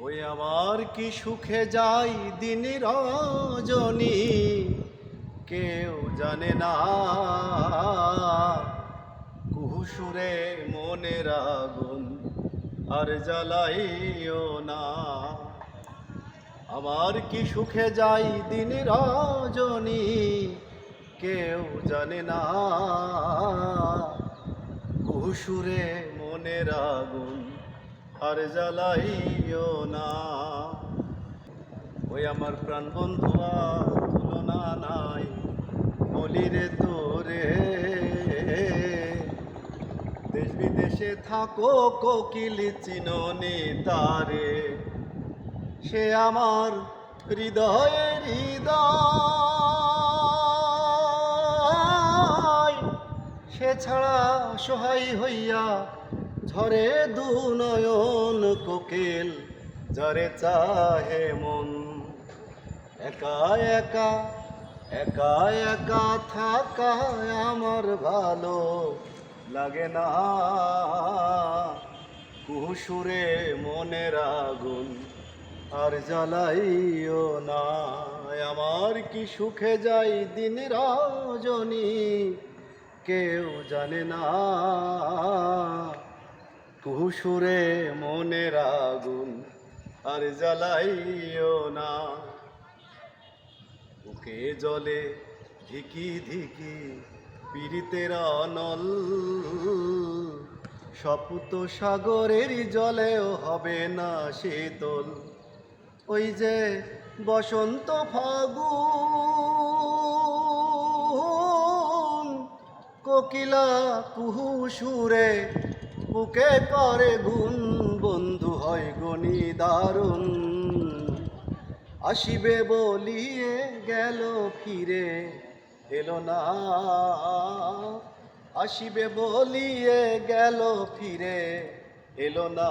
ওই আমার কি সুখে যাই দিন রজনী? কেউ জানে না। কুহুসুরে মনের আগুন আর জ্বালাইও না। আমার কি সুখে যাই দিন রজনী? কেউ জানে না। কুহুসুরে মনের আগুন আর জ্বালাইও না। ওই আমার প্রাণ বন্ধুয়া তুলনা নাই বলি রে তোরে দেশ বিদেশে থাকো কোকিল, চিননে তারে। সে আমার হৃদয়ের হৃদয়। সে ছাড়া সহায় হইয়া ঝরে দু নয়ন কোকিল যারে চাহে মন। একা একা একা একা থাকা আমার ভালো লাগে না। কুহুসুরে মনের আগুন আর জ্বালাইও না। আমার কি সুখে যাই দিন রজনী, কেউ জানে না। কুহুসুরে মনের আগুন আর জ্বালাইও না। বুকে জলে ধিকি ধিকি পীড়িতের অনল। সপুত সাগরের জলেও হবে না শীতল। ওই যে বসন্ত ফাগুন, কোকিলা কুহু সুরে বুকে করে গুণ, বন্ধু হয় গণি দারুণ। আসিবে বলিয়ে গেল ফিরে, এলো না। আসিবে বলিয়ে গেল ফিরে, এলো না।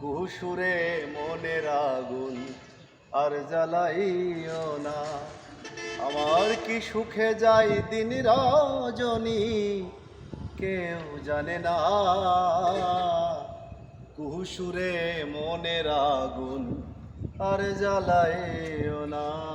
কুসুরে মনের আগুন আর জ্বালাইও না। আমার কি সুখে যাই দিন রজনী কেউ জানে না? কুহুসুরে মনের আগুন আর জ্বালাইও না।